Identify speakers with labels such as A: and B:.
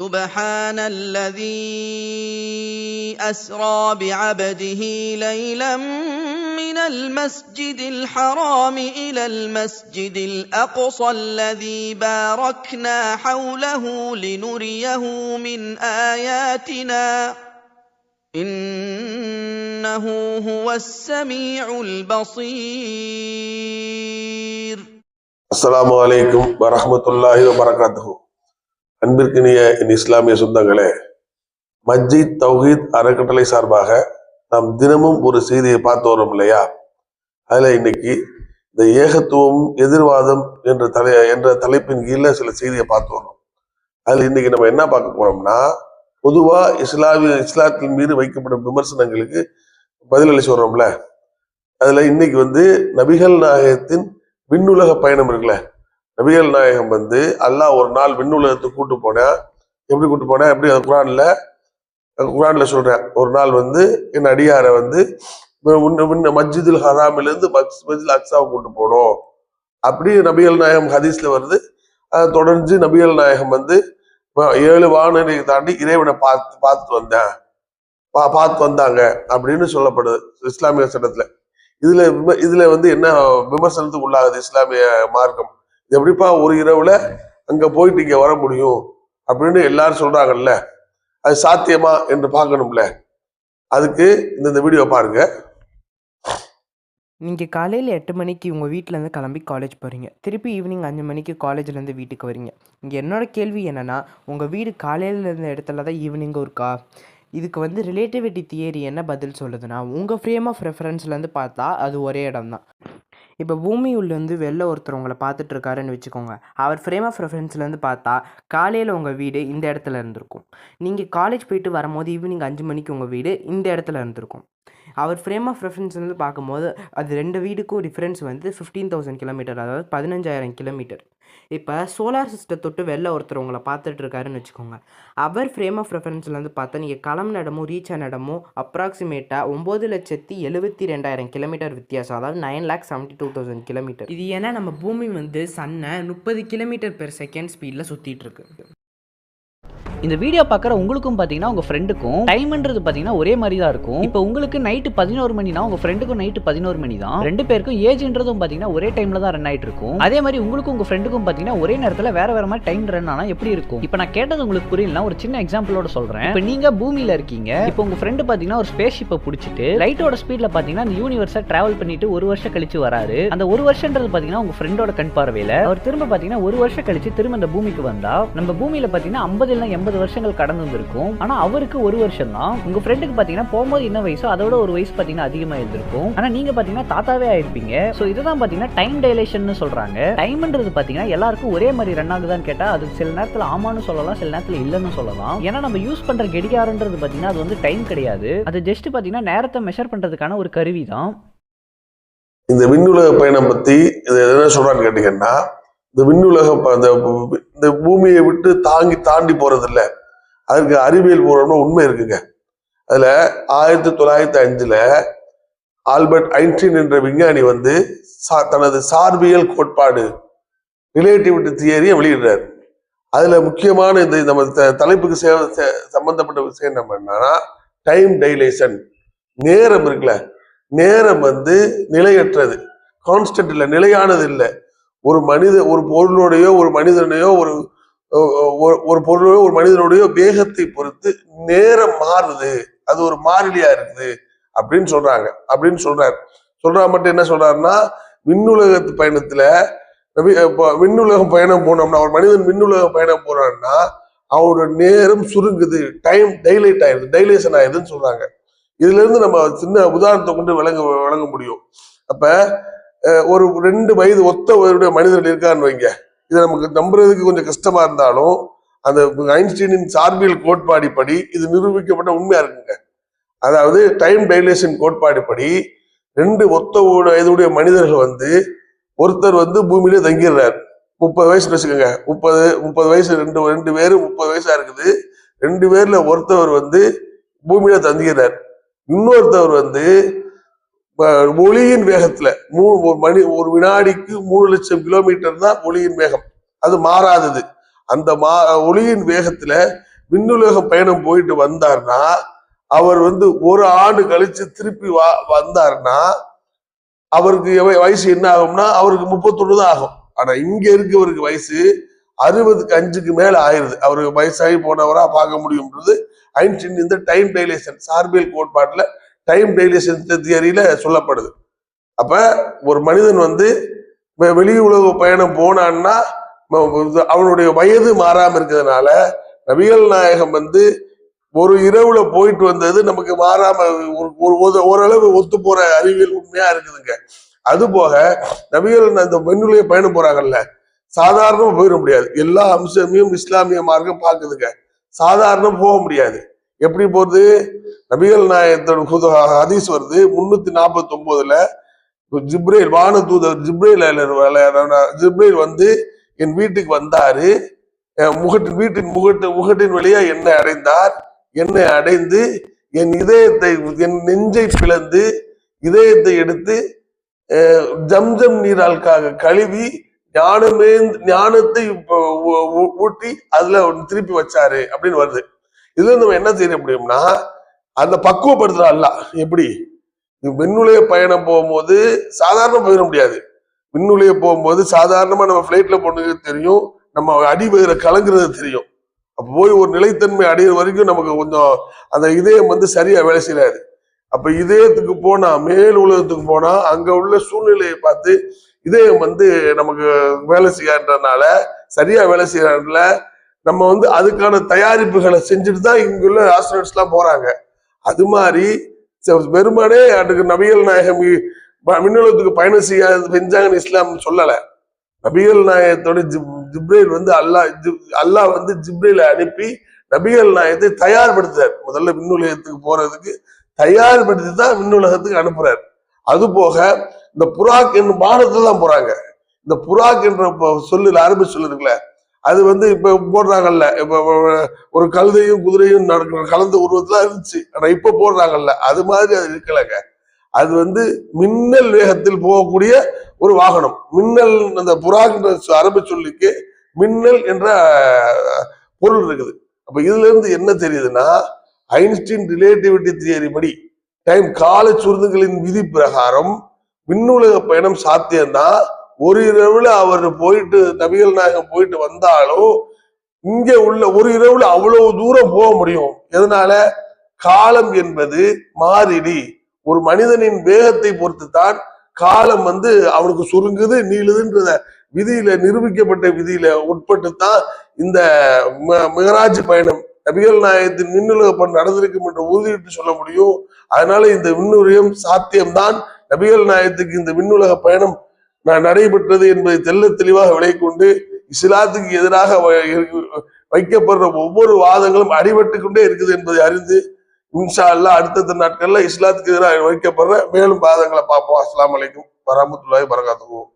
A: سُبْحَانَ الَّذِي أَسْرَىٰ بِعَبْدِهِ لَيْلًا مِّنَ الْمَسْجِدِ الْحَرَامِ إِلَى الْمَسْجِدِ الْأَقْصَى الَّذِي بَارَكْنَا حَوْلَهُ لِنُرِيَهُ مِنْ آيَاتِنَا ۚ. إِنَّهُ هُوَ السَّمِيعُ الْبَصِيرُ.
B: السلام عليكم ورحمة الله وبركاته. அன்பிற்கினிய என் இஸ்லாமிய சொந்தங்களே மஸ்ஜித் தௌஹீத் அறக்கட்டளை சார்பாக நாம் தினமும் ஒரு செய்தியை பார்த்து வரோம் இல்லையா? அதில் இன்னைக்கு இந்த ஏகத்துவம் எதிர்வாதம் என்ற தலை என்ற தலைப்பின் கீழே சில செய்தியை பார்த்து வரோம் அதில் இன்னைக்கு நம்ம என்ன பார்க்க போறோம்னா பொதுவாக இஸ்லாமிய இஸ்லாத்தின் மீது வைக்கப்படும் விமர்சனங்களுக்கு பதிலளிச்சு வர்றோம்ல. அதில் இன்னைக்கு வந்து நபிகள் நாயகத்தின் விண்ணுலக பயணம் இருக்குல்ல. நபிகள் நாயகம் வந்து அல்லாஹ் ஒரு நாள் விண்ணுலகத்துக்கு கூட்டு போனேன் எப்படி கூட்டு போனேன் எப்படி? அந்த குரான்ல குரான்ல சொல்றேன் ஒரு நாள் வந்து என் அடியாரை வந்து முன்ன- முன்ன மஸ்ஜிதுல் ஹராமில இருந்து மஸ்ஜிதுல் அக்ஸாவை கூட்டு போனோம் அப்படி நபிகள் நாயகம் ஹதீஸ்ல வருது. அதை தொடர்ந்து நபிகள் நாயகம் வந்து ஏழு வானரை தாண்டி இறைவனை பார்த்து பார்த்துட்டு வந்தேன். பா- பார்த்து வந்தாங்க அப்படின்னு சொல்லப்படுது இஸ்லாமிய சட்டத்துல. இதுல விம- இதுல வந்து என்ன விமர்சனத்துக்கு உள்ளாகுது இஸ்லாமிய மார்க்கம்? இது எப்படிப்பா ஒரு இரவுல அங்க போயிட்டு இங்க வர முடியும்? அப்படின்னு எல்லாரும் சொல்றாங்கல்ல. அது சாத்தியமா என்று பார்க்கணும்ல. அதுக்கு இந்த வீடியோ பாருங்க.
C: நீங்கள் காலையில் எட்டு மணிக்கு உங்கள் வீட்டிலேருந்து கிளம்பி காலேஜ் போகிறீங்க திருப்பி ஈவினிங் அஞ்சு மணிக்கு காலேஜ்லேருந்து வீட்டுக்கு வரீங்க இங்கே என்னோட கேள்வி என்னென்னா உங்கள் வீடு காலையில் இருந்த இடத்துல தான் ஈவினிங்கும் இருக்கா? இதுக்கு வந்து ரிலேட்டிவிட்டி தியரி என்ன பதில் சொல்லுதுன்னா உங்கள் ஃப்ரேம் ஆஃப் ரெஃபரன்ஸ்லேருந்து பார்த்தா அது ஒரே இடம் தான் இப்போ பூமி உள்ளேருந்து வெளில ஒருத்தர் உங்களை பார்த்துட்ருக்காருன்னு வச்சுக்கோங்க. அவர் ஃப்ரேம் ஆஃப் ரெஃபரன்ஸ்லேருந்து பார்த்தா காலையில் உங்கள் வீடு இந்த இடத்துல இருந்திருக்கும். நீங்கள் காலேஜ் போயிட்டு வரும்போது ஈவினிங் அஞ்சு மணிக்கு உங்கள் வீடு இந்த இடத்துல இருந்திருக்கும். அவர் ஃப்ரேம் ஆஃப் வந்து பார்க்கும்போது அது ரெண்டு வீடுக்கும் டிஃப்ரென்ஸ் வந்து ஃபிஃப்டீன் தௌசண்ட் கிலோமீட்டர் அதாவது பதினஞ்சாயிரம் கிலோமீட்டர் இப்போ சோலார் சிஸ்டம் தொட்டு வெளில ஒருத்தர் உங்களை பார்த்துட்டு இருக்காருன்னு வச்சுக்கோங்க. அவர் ஃப்ரேம் ஆஃப் ரெஃபரன்ஸ்லேருந்து பார்த்தா நீங்கள் கிளம்புன இடமும் ரீச் ஆன இடமும் அப்ராக்சிமேட்டாக ஒம்பது லட்சத்தி எழுபத்தி ரெண்டாயிரம் கிலோமீட்டர் வித்தியாசம் அதாவது nine lakh seventy two thousand kilometre இது ஏன்னா நம்ம பூமி வந்து சன்னை முப்பது கிலோமீட்டர் பெர் செகண்ட் ஸ்பீடில் சுற்றிட்டு இருக்கு.
D: இந்த வீடியோ பார்க்குற உங்களுக்கும் பார்த்தீங்கன்னா உங்கள் ஃப்ரெண்டுக்கும் டைம்ன்றது பார்த்தீங்கன்னா ஒரே மாதிரி தான் இருக்கும். இப்போ உங்களுக்கு நைட்டு பதினோரு மணினா உங்கள் ஃப்ரெண்டுக்கும் நைட்டு பதினோரு மணி தான். ரெண்டு பேருக்கும் ஏஜ்ன்றதும் பார்த்தீங்கன்னா ஒரே டைமில் தான் ரன் ஆகிட்டு இருக்கும். அதே மாதிரி உங்களுக்கும் உங்கள் ஃப்ரெண்டுக்கும் பார்த்தீங்கன்னா ஒரே நேரத்தில் வேற வேற மாதிரி டைம் ரன் ஆனால் எப்படி இருக்கும்? இப்போ நான் கேட்டது உங்களுக்கு புரியலனா ஒரு சின்ன எக்ஸாம்பிளோட சொல்கிறேன் இப்போ நீங்கள் பூமியில் இருக்கீங்க. இப்போ உங்கள் ஃப்ரெண்டு பார்த்தீங்கன்னா ஒரு ஸ்பேஸ் ஷிப்பை பிடிச்சிட்டு லைட்டோட ஸ்பீடில் பார்த்தீங்கன்னா அந்த யூனிவர்ஸை ட்ராவல் பண்ணிட்டு ஒரு வருஷம் கழிச்சு வராரு. அந்த ஒரு வருஷன்றது பார்த்தீங்கன்னா உங்கள் ஃப்ரெண்டோட கண் பார்வையில். அவர் திரும்ப பார்த்தீங்கன்னா ஒரு வருஷம் கழிச்சு திரும்ப இந்த பூமிக்கு வந்தா நம்ம பூமியில் பார்த்தீங்கன்னா ஐம்பது இல்லை ஐம்பது வருஷங்கள் கடந்து வந்திருக்கும். ஆனா அவருக்கு ஒரு வருஷம் தான் உங்க ஃப்ரெண்டுக்கு பார்த்தீங்கன்னா போகும்போது என்ன வயசோ அதோட ஒரு வயசு பார்த்தீங்கன்னா அதிகமாக இருந்திருக்கும். ஆனா நீங்க பார்த்தீங்கன்னா தாத்தாவே ஆயிருப்பீங்க. ஸோ இதுதான் பார்த்தீங்கன்னா டைம் டைலேஷன் சொல்றாங்க. டைம்ன்றது பார்த்தீங்கன்னா எல்லாருக்கும் ஒரே மாதிரி ரன் ஆகுதான்னு கேட்டா அது சில நேரத்தில் ஆமான்னு சொல்லலாம் சில நேரத்தில் இல்லைன்னு சொல்லலாம். ஏன்னா நம்ம யூஸ் பண்ற கெடிகாரன்றது பார்த்தீங்கன்னா அது வந்து டைம் கிடையாது. அது ஜஸ்ட் பார்த்தீங்கன்னா நேரத்தை மெஷர் பண்றதுக்கான ஒரு கருவி தான்
B: இந்த விண்ணுலக பயணம் பத்தி இது என்ன சொல்றான்னு கேட்டீங்கன்னா இந்த விண்ணுலகம் ப- இந்த இந்த பூமியை விட்டு தாங்கி தாண்டி போறது இல்லை அதுக்கு அறிவியல் பூர்வம்னு உண்மை இருக்குங்க. அதுல ஆயிரத்தி தொள்ளாயிரத்தி அஞ்சுல ஆல்பர்ட் ஐன்ஸ்டீன் என்ற விஞ்ஞானி வந்து சா- தனது சார்பியல் கோட்பாடு ரிலேட்டிவிட்டி தியரியை வெளியிடுறாரு. அதுல முக்கியமான இந்த நம்ம த- தலைப்புக்கு சே- சம்பந்தப்பட்ட விஷயம் என்ன என்னன்னா டைம் டைலேஷன் நேரம் இருக்குல்ல நேரம் வந்து நிலையற்றது. கான்ஸ்டன்ட் இல்லை நிலையானது இல்லை. ஒரு மனித ஒரு பொருளுடையோ ஒரு மனிதனையோ ஒரு ஒரு- ஒரு பொருளையோ ஒரு மனிதனுடைய வேகத்தை பொறுத்து நேரம் மாறுது. அது ஒரு மாறிலியா இருக்குது. அப்படின்னு சொல்றாங்க. அப்படின்னு சொல்றாரு. சொல்றா மட்டும் என்ன சொல்றாருன்னா விண்ணுலகத்து பயணத்துல இப்போ விண்ணுலகம் பயணம் போனோம்னா ஒரு மனிதன் விண்ணுலக பயணம் போறான்னா அவனோட நேரம் சுருங்குது. டைம் டைலைட் ஆயிடுது டைலேஷன் ஆயிடுதுன்னு சொல்றாங்க. இதுல இருந்து நம்ம சின்ன உதாரணத்தை கொண்டு விளங்க விளங்க முடியும். அப்ப ஒரு ரெண்டு வயது ஒத்த வயதுடைய மனிதர்கள் இருக்கான்னு வைங்க. இது நமக்கு நம்புறதுக்கு கொஞ்சம் கஷ்டமா இருந்தாலும் அந்த ஐன்ஸ்டீனின் சார்பியல் கோட்பாடிப்படி இது நிரூபிக்கப்பட்ட உண்மையா இருக்குங்க. அதாவது டைம் டைலேஷன் கோட்பாடுப்படி ரெண்டு ஒத்த வயதுடைய மனிதர்கள் வந்து ஒருத்தர் வந்து பூமியிலே தங்கிடுறார். முப்பது வயசு வச்சுக்கோங்க. முப்பது முப்பது வயசு ரெண்டு ரெண்டு பேரும் முப்பது வயசா இருக்குது. ரெண்டு பேர்ல ஒருத்தவர் வந்து பூமியில தங்கிடுறார். இன்னொருத்தவர் வந்து ஒளியின் வேகத்துல மூணு ஒரு மணி ஒரு வினாடிக்கு மூணு லட்சம் கிலோமீட்டர் தான் ஒளியின் வேகம். அது மாறாதது. அந்த மா ஒளியின் வேகத்துல விண்ணுலக பயணம் போயிட்டு வந்தார்னா அவர் வந்து ஒரு ஆண்டு கழிச்சு திருப்பி வா வந்தாருன்னா அவருக்கு எவ- வயசு என்ன ஆகும்னா அவருக்கு முப்பத்தொன்னு தான் ஆகும். ஆனா இங்க இருக்கவருக்கு வயசு அறுபதுக்கு அஞ்சுக்கு மேல ஆயிருது. அவருக்கு வயசாகி போனவரா பார்க்க முடியும்ன்றது ஐன்ஸ்டின் இந்த டைம் டைலேஷன் சார்பியல் கோட்பாட்டுல டைம் டைலேஷன் தியரியில சொல்லப்படுது. அப்ப ஒரு மனிதன் வந்து வெளி உலக பயணம் போனான்னா அவனுடைய வயது மாறாம இருக்கிறதுனால நபிகள் நாயகம் வந்து ஒரு இரவுல போயிட்டு வந்தது நமக்கு மாறாம ஒரு- ஒரு- ஓரளவு ஒத்து போற அறிவியல் உண்மையா இருக்குதுங்க. அது போக நபிகள் அந்த பெண்ணுடைய பயணம் போறாங்கல்ல சாதாரணமா போயிட முடியாது. எல்லா அம்சமையும் இஸ்லாமிய மார்க்கம் பார்க்குதுங்க. சாதாரணம் போக முடியாது. எப்படி போகுது? நபிகள் நாயகத்தோட ஹதீஸ் வருது. முன்னூத்தி நாற்பத்தி ஒன்பதுல ஜிப்ரேல் வான தூதர் ஜிப்ரேல் ஜிப்ரேல் வந்து என் வீட்டுக்கு வந்தாரு. முகட்டின் வீட்டின் முகட்டு முகட்டின் வழியா என்னை அடைந்தார். என்னை அடைந்து என் இதயத்தை என் நெஞ்சை பிளந்து இதயத்தை எடுத்து ஜம்ஜம் நீராளுக்காக கழுவி ஞானமே ஞானத்தை ஊட்டி அதுல திருப்பி வச்சாரு அப்படின்னு வருது. இதுல நம்ம என்ன செய்ய முடியும்னா அந்த பக்குவப்படுத்துறா அல்ல எப்படி விண்ணுலக பயணம் போகும்போது சாதாரண போயிட முடியாது. விண்ணுலக போகும்போது சாதாரணமா நம்ம பிளைட்ல போனது தெரியும். நம்ம அடி வயிற கலங்குறது தெரியும். அப்ப போய் ஒரு நிலைத்தன்மை அடையிற வரைக்கும் நமக்கு கொஞ்சம் அந்த இதயம் வந்து சரியா வேலை செய்யாது. அப்ப இதயத்துக்கு போனா மேல் உலகத்துக்கு போனா அங்க உள்ள சூழ்நிலையை பார்த்து இதயம் வந்து நமக்கு வேலை செய்யாதனால சரியா வேலை செய்யறதுனால நம்ம வந்து அதுக்கான தயாரிப்புகளை செஞ்சுட்டு தான் இங்குள்ள ஆஸ்ட்ரோனட்ஸ் எல்லாம் போறாங்க. அது மாதிரி பெருமானே வெறுமனே அதுக்கு நபிகள் நாயகம் மின்னலத்துக்கு பயணம் செய்ய செஞ்சாங்கன்னு இஸ்லாம் சொல்லல. நபிகள் நாயகத்தோட ஜிப் ஜிப்ரேல் வந்து அல்லாஹ் ஜிப்- அல்லாஹ் வந்து ஜிப்ரேல அனுப்பி நபிகள் நாயகத்தை தயார்படுத்துறார். முதல்ல விண்ணுலகத்துக்கு போறதுக்கு தயார்படுத்தி தான் விண்ணுலகத்துக்கு அனுப்புறார். அது போக இந்த புறாக் என்னும் வானத்துல தான் போறாங்க. இந்த புறாக் என்ற ப- சொல்லுல அரபி சொல்லு இருக்குல்ல அது வந்து இப்ப போடுறாங்கல்ல இப்ப ஒரு கழுதையும் குதிரையும் நடக்கிற கலந்த உருவத்துல இருந்துச்சு. ஆனா இப்ப போடுறாங்கல்ல அது மாதிரி அது இருக்கலங்க. அது வந்து மின்னல் வேகத்தில் போகக்கூடிய ஒரு வாகனம். மின்னல் அந்த புறாங்கிற அரபு சொல்லிக்கு மின்னல் என்ற பொருள் இருக்குது. அப்ப இதுல இருந்து என்ன தெரியுதுன்னா ஐன்ஸ்டீன் ரிலேட்டிவிட்டி தியரி படி டைம் கால சுருந்துகளின் விதி பிரகாரம் விண்ணுலக பயணம் சாத்தியம்தான் ஒரு இரவுல அவர் போயிட்டு நபிகள் நாயகம் போயிட்டு வந்தாலும் இங்க உள்ள ஒரு இரவுல அவ்வளவு தூரம் போக முடியும். எதனால? காலம் என்பது மாறிடி ஒரு மனிதனின் வேகத்தை பொறுத்து தான் காலம் வந்து அவனுக்கு சுருங்குது நீளுதுன்றத விதியில நிரூபிக்கப்பட்ட விதியில உட்பட்டு தான் இந்த ம- மிகராஜ் பயணம் நபிகள் நாயகத்தின் விண்ணுலக பண் நடந்திருக்கும் என்று உறுதியிட்டு சொல்ல முடியும். அதனால இந்த விண்ணுரியம் சாத்தியம்தான். நபிகள் நாயகத்துக்கு இந்த விண்ணுலக பயணம் நான் நடைபெற்றது என்பதை தெல்ல தெளிவாக விளை கொண்டு இஸ்லாத்துக்கு எதிராக வ- வைக்கப்படுற ஒவ்வொரு வாதங்களும் அடிபட்டு கொண்டே இருக்குது என்பதை அறிந்து இன்ஷா அல்லா அடுத்தடுத்த நாட்கள்ல இஸ்லாத்துக்கு எதிராக வைக்கப்படுற மேலும் வாதங்களை பார்ப்போம். அஸ்லாம் வலைக்கும் வரமத்துள்ளாய் வரகாத்துக்கும்